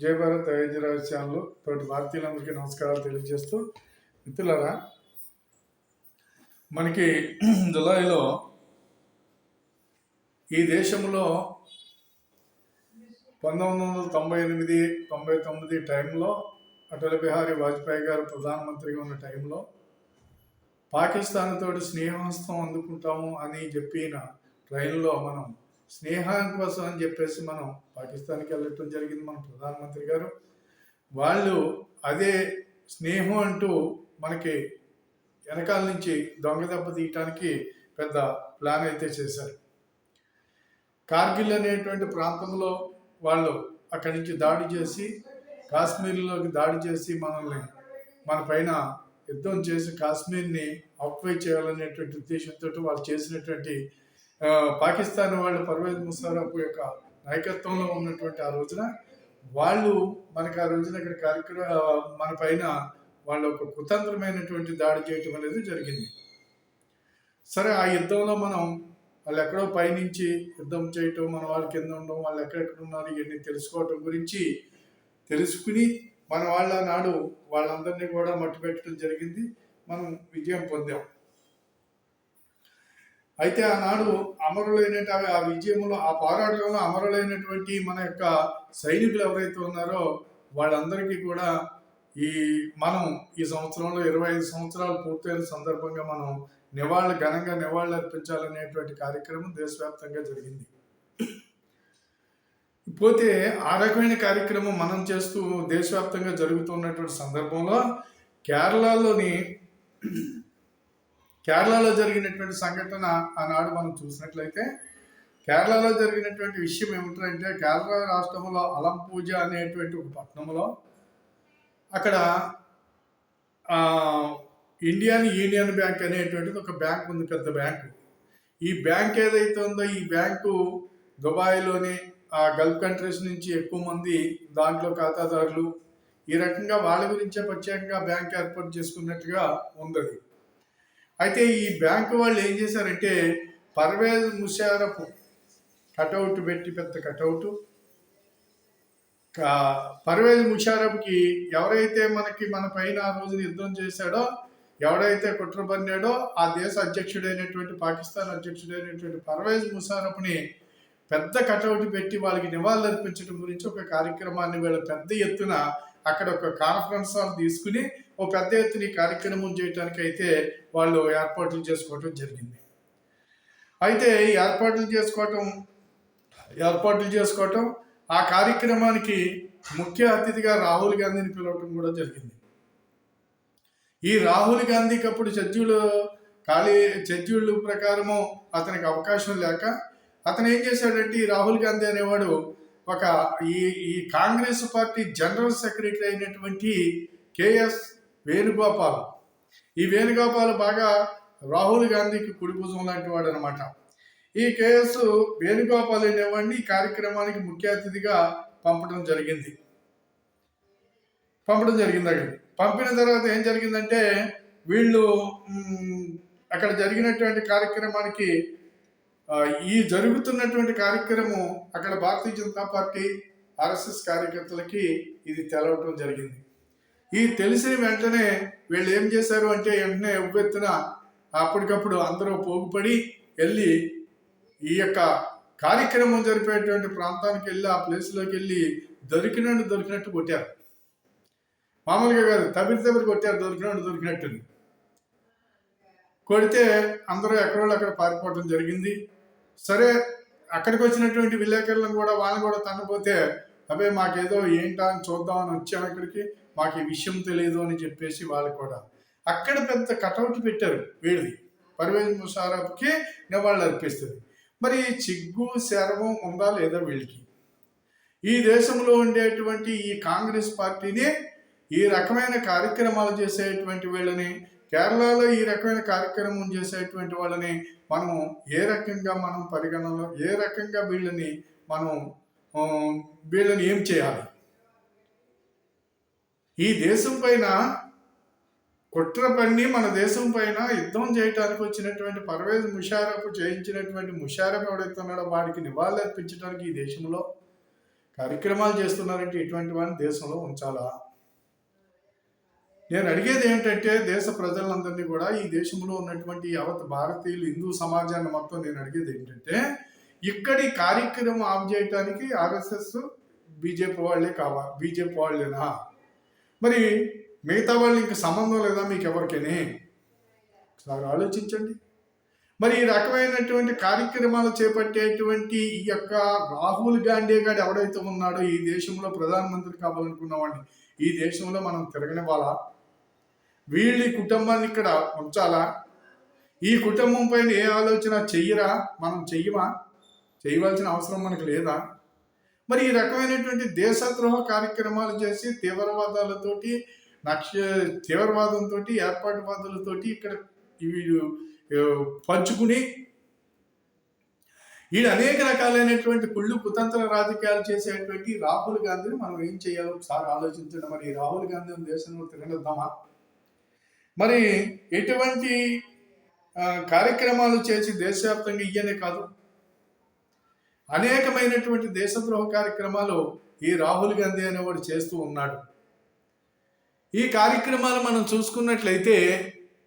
జయ Bharat Ayodhya channel. తోటి భారతీయులందరికీ నమస్కారాలు తెలియజేస్తూ మిత్రులరా మనకి జులైలో ఈ దేశంలో పంతొమ్మిది వందల తొంభై ఎనిమిది తొంభై తొమ్మిది టైంలో అటల్ బిహారీ వాజ్పేయి గారు ప్రధానమంత్రిగా ఉన్న టైంలో పాకిస్తాన్ తోటి స్నేహహస్తం అందుకుంటాము అని చెప్పిన ట్రైన్లో మనం స్నేహం కోసం అని చెప్పేసి మనం పాకిస్తాన్కి వెళ్ళటం జరిగింది మన ప్రధానమంత్రి గారు. వాళ్ళు అదే స్నేహం అంటూ మనకి వెనకాల నుంచి దొంగ దెబ్బ తీయటానికి పెద్ద ప్లాన్ అయితే చేశారు. కార్గిల్ అనేటువంటి ప్రాంతంలో వాళ్ళు అక్కడి నుంచి దాడి చేసి కాశ్మీర్లోకి దాడి చేసి మనల్ని మన పైన యుద్ధం చేసి కాశ్మీర్ని ఆక్యుపై చేయాలనేటువంటి ఉద్దేశంతో వాళ్ళు చేసినటువంటి పాకిస్తాన్ వాళ్ళు పర్వేజ్ ముషారఫ్ యొక్క నాయకత్వంలో ఉన్నటువంటి ఆ రోజున వాళ్ళు మనకు ఆ రోజున ఇక్కడ కార్యక్రమ మన పైన వాళ్ళు ఒక కుతంత్రమైనటువంటి దాడి చేయటం అనేది జరిగింది. సరే ఆ యుద్ధంలో మనం వాళ్ళు ఎక్కడో పైనుంచి యుద్ధం చేయటం మన వాళ్ళ కింద ఉండడం వాళ్ళు ఎక్కడెక్కడ ఉన్నారు ఇవన్నీ తెలుసుకోవటం గురించి తెలుసుకుని మన వాళ్ళ నాడు వాళ్ళందరినీ కూడా మట్టి పెట్టడం జరిగింది. మనం విజయం పొందాం. అయితే ఆనాడు అమరులైన ఆ విజయంలో ఆ పోరాటంలో అమరులైనటువంటి మన యొక్క సైనికులు ఎవరైతే ఉన్నారో వాళ్ళందరికీ కూడా ఈ మనం ఈ సంవత్సరంలో ఇరవై ఐదు సంవత్సరాలు పూర్తయిన సందర్భంగా మనం నివాళులు ఘనంగా నివాళులు అర్పించాలనేటువంటి కార్యక్రమం దేశవ్యాప్తంగా జరిగింది. పోతే ఆ రకమైన కార్యక్రమం మనం చేస్తూ దేశవ్యాప్తంగా జరుగుతున్నటువంటి సందర్భంలో కేరళలోని కేరళలో జరిగినటువంటి సంఘటన ఆనాడు మనం చూసినట్లయితే కేరళలో జరిగినటువంటి విషయం ఏమిటంటే కేరళ రాష్ట్రంలో అలంపూజ అనేటువంటి ఒక పట్టణంలో అక్కడ ఇండియన్ యూనియన్ బ్యాంక్ అనేటువంటిది ఒక బ్యాంక్ ఉంది పెద్ద బ్యాంకు. ఈ బ్యాంక్ ఏదైతే ఉందో ఈ బ్యాంకు దుబాయ్లోని ఆ గల్ఫ్ కంట్రీస్ నుంచి ఎక్కువ మంది దాంట్లో ఖాతాదారులు ఈ రకంగా వాళ్ళ గురించే ప్రత్యేకంగా బ్యాంక్ ఏర్పాటు చేసుకున్నట్టుగా ఉంది అయితే ఈ బ్యాంకు వాళ్ళు ఏం చేశారంటే పర్వేజ్ ముషారఫ్ కటౌట్ పెట్టి పెద్ద కటౌట్. పర్వేజ్ ముషారఫ్కి ఎవరైతే మనకి మన పైన ఆ రోజున యుద్ధం చేశాడో ఎవడైతే కుట్ర పన్నాడో ఆ దేశ అధ్యక్షుడైనటువంటి పాకిస్తాన్ అధ్యక్షుడైనటువంటి పర్వేజ్ ముషారఫ్ని పెద్ద కటౌట్ పెట్టి వాళ్ళకి నివాళులు అర్పించడం గురించి ఒక కార్యక్రమాన్ని వీళ్ళ పెద్ద ఎత్తున అక్కడ ఒక కాన్ఫరెన్స్ హాల్ తీసుకుని ఓ పెద్ద ఎత్తున ఈ కార్యక్రమం చేయడానికి అయితే వాళ్ళు ఏర్పాట్లు చేసుకోవటం జరిగింది. అయితే ఈ ఏర్పాట్లు చేసుకోవటం ఏర్పాట్లు చేసుకోవటం ఆ కార్యక్రమానికి ముఖ్య అతిథిగా రాహుల్ గాంధీని పిలవటం కూడా జరిగింది. ఈ రాహుల్ గాంధీకి అప్పుడు షెడ్యూల్ ఖాళీ షెడ్యూల్ ప్రకారము అతనికి అవకాశం లేక అతను ఏం చేశాడంటే ఈ రాహుల్ గాంధీ అనేవాడు ఒక ఈ ఈ కాంగ్రెస్ పార్టీ జనరల్ సెక్రటరీ అయినటువంటి కేఎస్ వేణుగోపాల్. ఈ వేణుగోపాల్ బాగా రాహుల్ గాంధీకి కుడిభుజం లాంటి వాడు అనమాట ఈ కేఎస్ వేణుగోపాల్ అనేవాడిని ఈ కార్యక్రమానికి ముఖ్య అతిథిగా పంపడం జరిగింది. పంపడం జరిగింది అక్కడ. పంపిన తర్వాత ఏం జరిగిందంటే వీళ్ళు అక్కడ జరిగినటువంటి కార్యక్రమానికి ఈ జరుగుతున్నటువంటి కార్యక్రమం అక్కడ భారతీయ జనతా పార్టీ ఆర్ఎస్ఎస్ కార్యకర్తలకి ఇది తెలవటం జరిగింది. ఈ తెలిసిన వెంటనే వీళ్ళు ఏం చేశారు అంటే వెంటనే ఉవ్వెత్తున అప్పటికప్పుడు అందరూ పోగుపడి వెళ్ళి ఈ యొక్క కార్యక్రమం జరిపేటువంటి ప్రాంతానికి వెళ్ళి ఆ ప్లేస్లోకి వెళ్ళి దొరికినట్టు దొరికినట్టు కొట్టారు. మామూలుగా కాదు తబిరి తబిరి కొట్టారు దొరికినట్టు దొరికినట్టు కొడితే అందరూ ఎక్కడోళ్ళు అక్కడ పారిపోవడం జరిగింది. సరే అక్కడికి వచ్చినటువంటి విలేకరులను కూడా వాళ్ళని కూడా తన్నపోతే అవే మాకేదో ఏంటా అని చూద్దామని వచ్చాం ఇక్కడికి మాకు ఈ విషయం తెలియదు అని చెప్పేసి వాళ్ళు కూడా. అక్కడ పెద్ద కటౌట్ పెట్టారు వీడిది. పర్వేజ్ ముషారఫ్కి నివాళులు అర్పిస్తుంది. మరి చిగ్గు శరవం ఉందా లేదా వీళ్ళకి? ఈ దేశంలో ఉండేటువంటి ఈ కాంగ్రెస్ పార్టీని ఈ రకమైన కార్యక్రమాలు చేసేటువంటి వీళ్ళని కేరళలో ఈ రకమైన కార్యక్రమం చేసేటువంటి వాళ్ళని మనం ఏ రకంగా మనం పరిగణనలో ఏ రకంగా వీళ్ళని మనం వీళ్ళని ఏం చేయాలి? ఈ దేశం పైన కుట్ర పన్ని మన దేశం పైన యుద్ధం చేయడానికి వచ్చినటువంటి పర్వేజ్ ముషారఫ్ చేయించినటువంటి ముషారఫ్ ఎవడైతే ఉన్నాడో వాడికి నివాళులు అర్పించడానికి ఈ దేశంలో కార్యక్రమాలు చేస్తున్నారంటే ఇటువంటి వాడిని దేశంలో ఉంచాలా? నేను అడిగేది ఏంటంటే దేశ ప్రజలందరినీ కూడా ఈ దేశంలో ఉన్నటువంటి యావత్ భారతీయులు హిందూ సమాజాన్ని మొత్తం నేను అడిగేది ఏంటంటే ఇక్కడి కార్యక్రమం ఆఫ్ చేయటానికి ఆర్ఎస్ఎస్ బీజేపీ వాళ్ళే కావాలి బీజేపీ వాళ్ళేనా? మరి మిగతా వాళ్ళు ఇంక సంబంధం లేదా మీకు ఎవరికైనా ఒకసారి ఆలోచించండి. మరి ఈ రకమైనటువంటి కార్యక్రమాలు చేపట్టేటువంటి ఈ యొక్క రాహుల్ గాంధీ గారు ఎవడైతే ఉన్నాడో ఈ దేశంలో ప్రధానమంత్రి కావాలనుకున్నవాడిని ఈ దేశంలో మనం తిరగనివ్వాలా? వీళ్ళ కుటుంబాన్ని ఇక్కడ ఉంచాలా? ఈ కుటుంబం పైన ఏ ఆలోచన చెయ్యరా? మనం చెయ్యమా? చేయవలసిన అవసరం మనకు లేదా? మరి ఈ రకమైనటువంటి దేశద్రోహ కార్యక్రమాలు చేసి తీవ్రవాదాలతోటి నక్ష తీవ్రవాదంతో ఏర్పాటువాదులతోటి ఇక్కడ వీళ్ళు పంచుకుని వీడు అనేక రకాలైనటువంటి కుళ్ళు కుతంత్ర రాజకీయాలు చేసేటువంటి రాహుల్ గాంధీని మనం ఏం చేయాలో ఒకసారి ఆలోచించండి. మరి రాహుల్ గాంధీని దేశంలో తిరగద్దామా మరి ఎటువంటి కార్యక్రమాలు చేసి దేశవ్యాప్తంగా ఇయ్యనే కాదు. అనేకమైనటువంటి దేశద్రోహ కార్యక్రమాలు ఈ రాహుల్ గాంధీ అనేవాడు చేస్తూ ఉన్నాడు. ఈ కార్యక్రమాలు మనం చూసుకున్నట్లయితే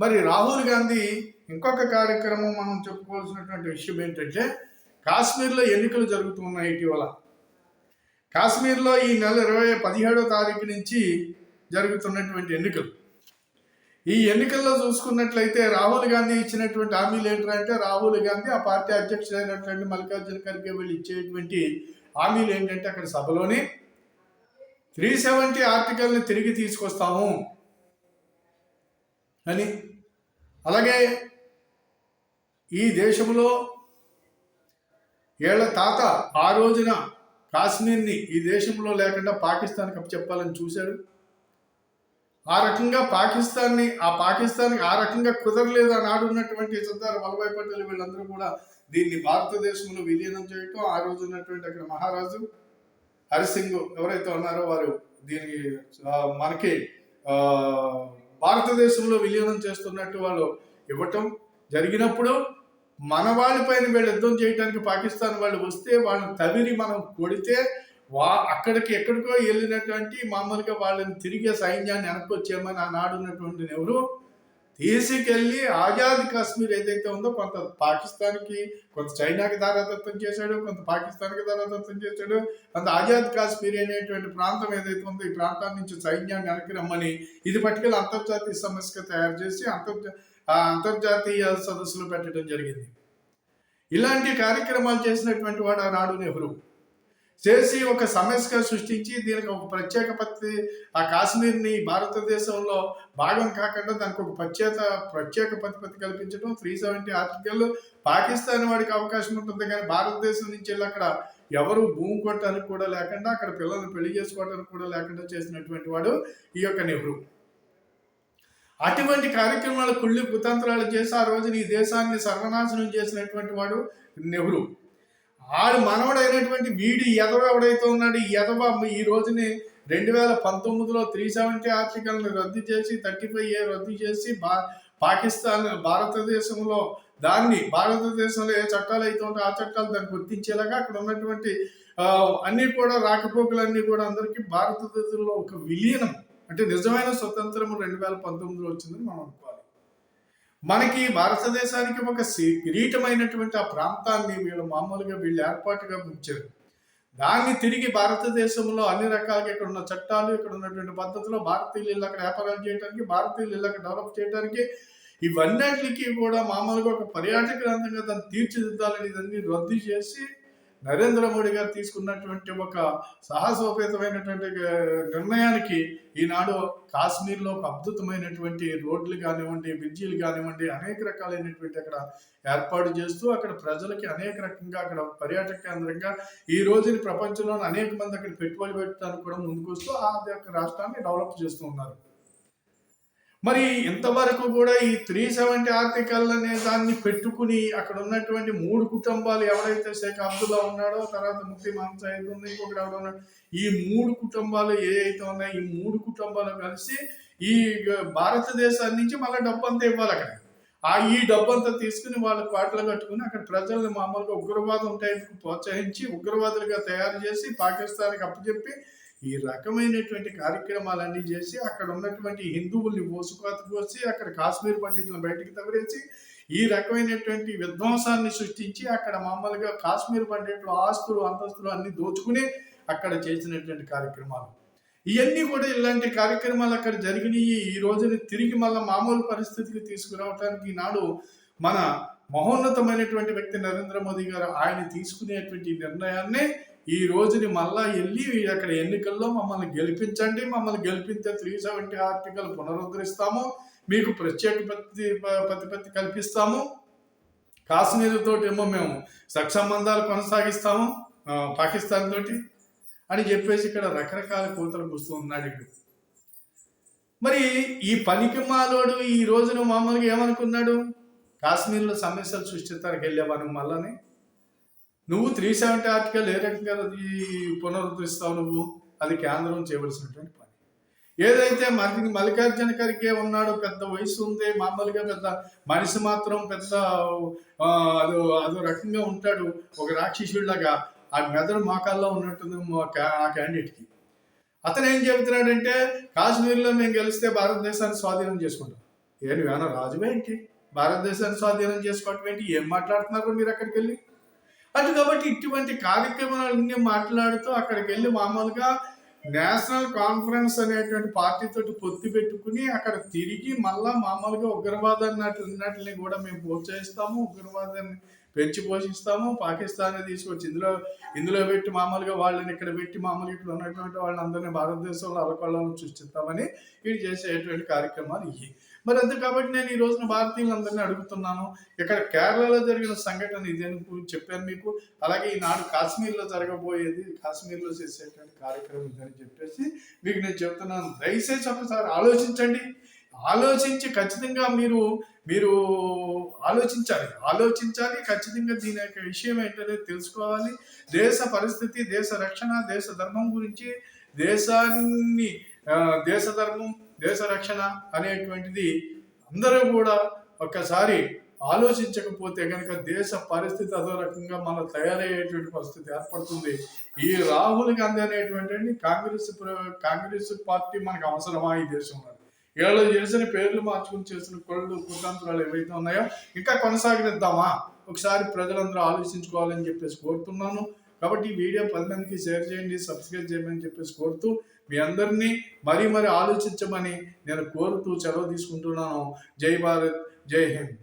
మరి రాహుల్ గాంధీ ఇంకొక కార్యక్రమం మనం చెప్పుకోవాల్సినటువంటి విషయం ఏంటంటే కాశ్మీర్లో ఎన్నికలు జరుగుతున్నాయి ఇటీవల. కాశ్మీర్లో ఈ నెల ఇరవై పదిహేడో తారీఖు నుంచి జరుగుతున్నటువంటి ఎన్నికలు. ఈ ఎన్నికల్లో చూసుకున్నట్లయితే రాహుల్ గాంధీ ఇచ్చినటువంటి హామీలు ఏంటంటే రాహుల్ గాంధీ ఆ పార్టీ అధ్యక్షుడైనటువంటి మల్లికార్జున ఖర్గే వీళ్ళు ఇచ్చేటువంటి హామీలు ఏంటంటే అక్కడ సభలోని త్రీ సెవెంటీ ఆర్టికల్ని తిరిగి తీసుకొస్తాము అని. అలాగే ఈ దేశంలో ఏళ్ళ తాత ఆ రోజున కాశ్మీర్ని ఈ దేశంలో లేకుండా పాకిస్తాన్కి చెప్పాలని చూశాడు. ఆ రకంగా పాకిస్తాన్ని ఆ పాకిస్తాన్కి ఆ రకంగా కుదరలేదు ఆనాడు ఉన్నటువంటి సర్దార్ వల్లభాయ్ పటేల్ వీళ్ళందరూ కూడా దీన్ని భారతదేశంలో విలీనం చేయటం ఆ రోజు ఉన్నటువంటి అక్కడ మహారాజు హరిసింగ్ ఎవరైతే ఉన్నారో వారు దీనికి మనకి భారతదేశంలో విలీనం చేస్తున్నట్టు వాళ్ళు ఇవ్వటం జరిగినప్పుడు మన వాళ్ళపైన వీళ్ళు యుద్ధం చేయడానికి పాకిస్తాన్ వాళ్ళు వస్తే వాళ్ళని తవిరి మనం కొడితే వా అక్కడికి ఎక్కడికో వెళ్ళినటువంటి మామూలుగా వాళ్ళని తిరిగే సైన్యాన్ని వెనక్కి వచ్చేయమని ఆనాడు ఉన్నటువంటి నెహ్రూ తీసుకెళ్ళి ఆజాద్ కాశ్మీర్ ఏదైతే ఉందో కొంత పాకిస్తాన్కి కొంత చైనాకి దారాదత్తం చేశాడు కొంత పాకిస్తాన్కి దారాదత్తం చేశాడు కొంత ఆజాద్ కాశ్మీర్ అనేటువంటి ప్రాంతం ఏదైతే ఉందో ఈ ప్రాంతం నుంచి సైన్యాన్ని వెనక్కి రమ్మని ఇది పట్టుకెళ్ళి అంతర్జాతీయ సమస్యగా తయారు చేసి అంతర్జా అంతర్జాతీయ సదస్సులు పెట్టడం జరిగింది. ఇలాంటి కార్యక్రమాలు చేసినటువంటి వాడు ఆనాడు నెహ్రూ చేసి ఒక సమస్యగా సృష్టించి దీనికి ఒక ప్రత్యేక పత్తి ఆ కాశ్మీర్ని భారతదేశంలో భాగం కాకుండా దానికి ఒక ప్రత్యేక ప్రత్యేక ప్రతిపత్తి కల్పించడం త్రీ సెవెంటీ ఆర్టికల్ పాకిస్తాన్ వాడికి అవకాశం ఉంటుంది కానీ భారతదేశం నుంచి వెళ్ళి అక్కడ ఎవరు భూమి కొట్టడానికి కూడా లేకుండా అక్కడ పిల్లల్ని పెళ్ళి చేసుకోవడానికి కూడా లేకుండా చేసినటువంటి వాడు ఈ యొక్క నెహ్రూ. అటువంటి కార్యక్రమాలు కుళ్ళి కుతంత్రాలు చేసి ఆ రోజున ఈ దేశాన్ని సర్వనాశనం చేసినటువంటి వాడు నెహ్రూ. ఆడు మనవడైనటువంటి వీడి ఎదవ ఎవడైతే ఉన్నాడు ఈ ఎదవ ఈ రోజుని రెండు వేల పంతొమ్మిదిలో త్రీ సెవెంటీ ఆర్టికల్ని రద్దు చేసి థర్టీ ఫైవ్ ఏ రద్దు చేసి బా పాకిస్తాన్ భారతదేశంలో దాన్ని భారతదేశంలో ఏ చట్టాలు అయితే ఉంటాయో ఆ చట్టాలు దాన్ని గుర్తించేలాగా అక్కడ ఉన్నటువంటి అన్నీ కూడా రాకపోకలన్నీ కూడా అందరికీ భారతదేశంలో ఒక విలీనం అంటే నిజమైన స్వతంత్రం రెండు వేల పంతొమ్మిదిలో వచ్చిందని మనం అనుకోవాలి. మనకి భారతదేశానికి ఒక సి- కిరీటమైనటువంటి ఆ ప్రాంతాన్ని వీళ్ళు మామూలుగా వీళ్ళు ఏర్పాటుగా ఉంచారు. దాన్ని తిరిగి భారతదేశంలో అన్ని రకాలుగా ఇక్కడ ఉన్న చట్టాలు ఇక్కడ ఉన్నటువంటి పద్ధతిలో భారతీయులు ఇల్లు అక్కడ వ్యాపారాలు చేయడానికి భారతీయులు ఇల్లు అక్కడ డెవలప్ చేయడానికి ఇవన్నిటికి కూడా మామూలుగా ఒక పర్యాటక గ్రంథంగా దాన్ని తీర్చిదిద్దాలని ఇదన్నీ రద్దు చేసి నరేంద్ర మోడీ గారు తీసుకున్నటువంటి ఒక సాహసోపేతమైనటువంటి నిర్ణయానికి ఈనాడు కాశ్మీర్లో ఒక అద్భుతమైనటువంటి రోడ్లు కానివ్వండి బ్రిడ్జీలు కానివ్వండి అనేక రకాలైనటువంటి అక్కడ ఏర్పాటు చేస్తూ అక్కడ ప్రజలకి అనేక రకంగా అక్కడ పర్యాటక కేంద్రంగా ఈ రోజుని ప్రపంచంలోని అనేక మంది అక్కడ పెట్టుబడి పెట్టడానికి కూడా ముందుకు వస్తూ ఆ యొక్క రాష్ట్రాన్ని డెవలప్ చేస్తూ ఉన్నారు. మరి ఇంతవరకు కూడా ఈ త్రీ సెవెంటీ ఆర్టికల్ అనే దాన్ని పెట్టుకుని అక్కడ ఉన్నటువంటి మూడు కుటుంబాలు ఎవరైతే షేక్ అబ్దుల్లా ఉన్నాడో తర్వాత ముక్తి మహమ్మద్ సయీద్ ఉంది ఇంకొకటి ఎవడో ఉన్నాడు ఈ మూడు కుటుంబాలు ఏదైతే ఉన్నాయో ఈ మూడు కుటుంబాలు కలిసి ఈ భారతదేశాన్ని నుంచి మళ్ళీ డబ్బంతా ఇవ్వాలి అక్కడ. ఆ ఈ డబ్బంతా తీసుకుని వాళ్ళ కోటలు కట్టుకుని అక్కడ ప్రజల్ని మామూలుగా ఉగ్రవాదం టైంకి ప్రోత్సహించి ఉగ్రవాదులుగా తయారు చేసి పాకిస్తాన్కి అప్పచెప్పి ఈ రకమైనటువంటి కార్యక్రమాలన్నీ చేసి అక్కడ ఉన్నటువంటి హిందువుల్ని మోసుకోత పోసి అక్కడ కాశ్మీర్ పండితులను బయటికి తవరేసి ఈ రకమైనటువంటి విధ్వంసాన్ని సృష్టించి అక్కడ మామూలుగా కాశ్మీర్ పండితులు ఆస్తులు అంతస్తులు అన్ని దోచుకుని అక్కడ చేసినటువంటి కార్యక్రమాలు. ఇవన్నీ కూడా ఇలాంటి కార్యక్రమాలు అక్కడ జరిగినాయి. ఈ రోజుని తిరిగి మళ్ళీ మామూలు పరిస్థితికి తీసుకురావడానికి నాడు మన మహోన్నతమైనటువంటి వ్యక్తి నరేంద్ర మోదీ గారు ఆయన తీసుకునేటువంటి నిర్ణయాన్ని ఈ రోజుని మళ్ళా వెళ్ళి అక్కడ ఎన్నికల్లో మమ్మల్ని గెలిపించండి మమ్మల్ని గెలిపించే త్రీ సెవెంటీ ఆర్టికల్ పునరుద్ధరిస్తాము మీకు ప్రత్యేక ప్రతి ప్రతిపత్తి కల్పిస్తాము. కాశ్మీర్ ఏమో మేము సత్సంబంధాలు కొనసాగిస్తాము పాకిస్తాన్ తోటి అని చెప్పేసి ఇక్కడ రకరకాల కూతలు కూస్తూ ఉన్నాడు ఇక్కడ మరి ఈ పనికి మాలోడు ఈ రోజున మామూలుగా ఏమనుకున్నాడు? కాశ్మీర్లో సమస్యలు సృష్టిస్తానికి వెళ్ళేవాను మళ్ళని. నువ్వు త్రీ సెవెంటీ ఆర్టికల్ ఏ రకంగా అది పునరుద్ధరిస్తావు నువ్వు? అది కేంద్రం చేయవలసినటువంటి పని. ఏదైతే మరి మల్లికార్జున ఖర్గే ఉన్నాడు పెద్ద వయసు ఉంది మామూలుగా పెద్ద మనిషి మాత్రం పెద్ద అదో అదో రకంగా ఉంటాడు ఒక రాక్షసుడిలాగా. ఆ మెదడు మోకాల్లో ఉన్నట్టుంది మా ఆ క్యాండిడేట్కి అతను ఏం చెబుతున్నాడంటే కాశ్మీర్లో మేము గెలిస్తే భారతదేశాన్ని స్వాధీనం చేసుకుంటాం. ఏ నువ్వేనా రాజువే ఏంటి? భారతదేశాన్ని స్వాధీనం చేసుకోవటం ఏంటి? ఏం మాట్లాడుతున్నారు మీరు అక్కడికి వెళ్ళి? అది కాబట్టి ఇటువంటి కార్యక్రమాలన్నీ మాట్లాడుతూ అక్కడికి వెళ్ళి మామూలుగా నేషనల్ కాన్ఫరెన్స్ అనేటువంటి పార్టీతోటి పొత్తు పెట్టుకుని అక్కడ తిరిగి మళ్ళా మామూలుగా ఉగ్రవాదాన్ని అన్నట్లని కూడా మేము ప్రోత్సహిస్తాము ఉగ్రవాదాన్ని పెంచి పోషిస్తాము పాకిస్తాన్ తీసుకొచ్చి ఇందులో ఇందులో పెట్టి మామూలుగా వాళ్ళని ఇక్కడ పెట్టి మామూలుగా ఇక్కడ ఉన్నటువంటి వాళ్ళందరినీ భారతదేశంలో అలకొల్లను సృష్టిస్తామని ఇది చేసేటువంటి కార్యక్రమాలు ఇవి. మరి అంతే కాబట్టి నేను ఈ రోజున భారతీయులందరినీ అడుగుతున్నాను. ఇక్కడ కేరళలో జరిగిన సంఘటన ఇదని గురించి చెప్పాను మీకు. అలాగే ఈనాడు కాశ్మీర్లో జరగబోయేది కాశ్మీర్లో చేసేటువంటి కార్యక్రమం ఇదని చెప్పేసి మీకు నేను చెప్తున్నాను. దయచేసి ఒకసారి ఆలోచించండి. ఆలోచించి ఖచ్చితంగా మీరు మీరు ఆలోచించాలి. ఆలోచించాలి ఖచ్చితంగా దీని యొక్క విషయం ఏంటనేది తెలుసుకోవాలి. దేశ పరిస్థితి దేశ రక్షణ దేశ ధర్మం గురించి దేశాన్ని దేశ ధర్మం దేశ రక్షణ అనేటువంటిది అందరూ కూడా ఒక్కసారి ఆలోచించకపోతే కనుక దేశ పరిస్థితి అదో రకంగా మన తయారయ్యేటువంటి పరిస్థితి ఏర్పడుతుంది. ఈ రాహుల్ గాంధీ అనేటువంటి కాంగ్రెస్ కాంగ్రెస్ పార్టీ మనకు అవసరమా ఈ దేశంలో? వీళ్ళు చేసిన పేర్లు మార్చుకుని చేసిన కొళ్ళు కుతంత్రాలు ఏవైతే ఉన్నాయో ఇంకా కొనసాగనిద్దామా ఒకసారి ప్రజలందరూ ఆలోచించుకోవాలని చెప్పేసి కోరుతున్నాను. కాబట్టి ఈ వీడియో పది మందికి షేర్ చేయండి సబ్స్క్రైబ్ చేయమని చెప్పేసి కోరుతూ మీ అందరినీ మరీ మరీ ఆలోచించమని నేను కోరుతూ సెలవు తీసుకుంటున్నాను. జై భారత్ జై హింద్.